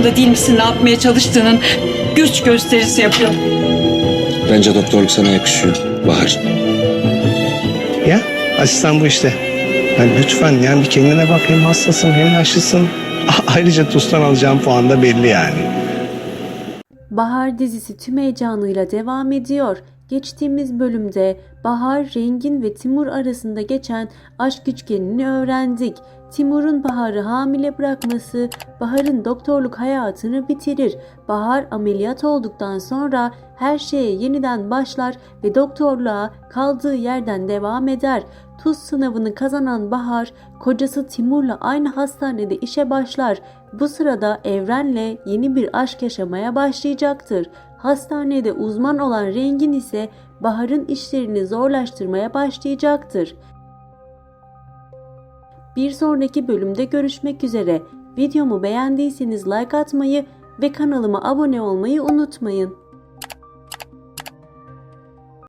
Farkında değil misin ne yapmaya çalıştığının güç gösterisi yapıyor. Bence doktorluk sana yakışıyor Bahar. Ya asistan bu işte. Yani lütfen yani bir kendine bak hem hastasın hem yaşlısın. A- Ayrıca TUS'tan alacağım puan da belli yani. Bahar dizisi tüm heyecanıyla devam ediyor. Geçtiğimiz bölümde Bahar, Rengin ve Timur arasında geçen aşk üçgenini öğrendik. Timur'un Bahar'ı hamile bırakması Bahar'ın doktorluk hayatını bitirir. Bahar ameliyat olduktan sonra her şeye yeniden başlar ve doktorluğa kaldığı yerden devam eder. Tuz sınavını kazanan Bahar, kocası Timur'la aynı hastanede işe başlar. Bu sırada Evren'le yeni bir aşk yaşamaya başlayacaktır. Hastanede uzman olan Rengin ise Bahar'ın işlerini zorlaştırmaya başlayacaktır. Bir sonraki bölümde görüşmek üzere. Videomu beğendiyseniz like atmayı ve kanalıma abone olmayı unutmayın.